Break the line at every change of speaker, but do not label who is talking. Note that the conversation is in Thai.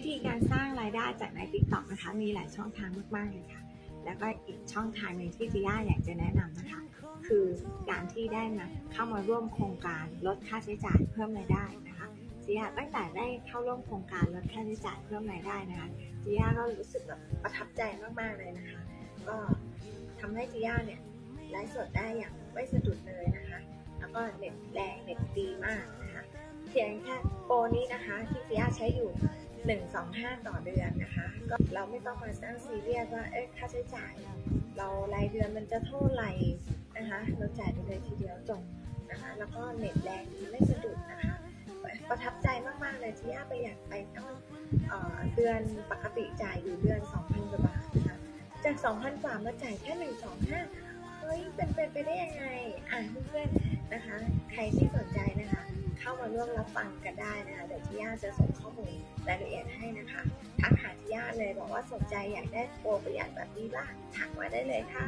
วิธีการสร้างรายได้จากใน TikTok นะคะ มีหลายช่องทางมากๆเลยค่ะ แล้วก็อีกช่องทางหนึ่งที่จิย่าอยากจะแนะนำนะคะ คือการที่ได้มาเข้ามาร่วมโครงการลดค่าใช้จ่ายเพิ่มรายได้นะคะจิย่าตั้งแต่ได้เข้าร่วมโครงการลดค่าใช้จ่ายเพิ่มรายได้นะคะจิย่าก็รู้สึกแบบประทับใจมากๆเลยนะคะ ก็ทำให้จิย่าเนี่ยไลฟ์สดได้อย่างไม่สะดุดเลยนะคะ แล้วก็เน็ตแรงเน็ตดีมากนะคะเพียงแค่โปรนี้นะคะที่จิย่าใช้อยู่ 125 ต่อเดือนนะคะ ก็เราไม่ต้องมาสร้างซีเรียสว่าเอ๊ะค่าใช้จ่าย เรารายเดือนมันจะเท่าไหร่นะคะเราจ่ายไปเลยทีเดียวจบนะคะแล้วก็เน็ตแรงดีไม่สะดุดนะคะประทับใจมาก ๆ เลยที่ย่าประหยัดไปตั้งเออเดือนปกติจ่ายอยู่เดือน 2,000กว่าบาทนะคะจาก 2,000กว่ามาจ่ายแค่125เฮ้ยเป็นไปไปได้ยังไงอะเพื่อนๆนะคะ ใครที่สนใจนะคะ เข้ามาร่วมรับฟังกันได้นะคะเดี๋ยวที่ย่าจะส่งข้อมูลรายละเอียด เลยบอกว่าสนใจอยากได้โปรประหยัดแบบนี้บ้างทักมาได้เลยค่ะ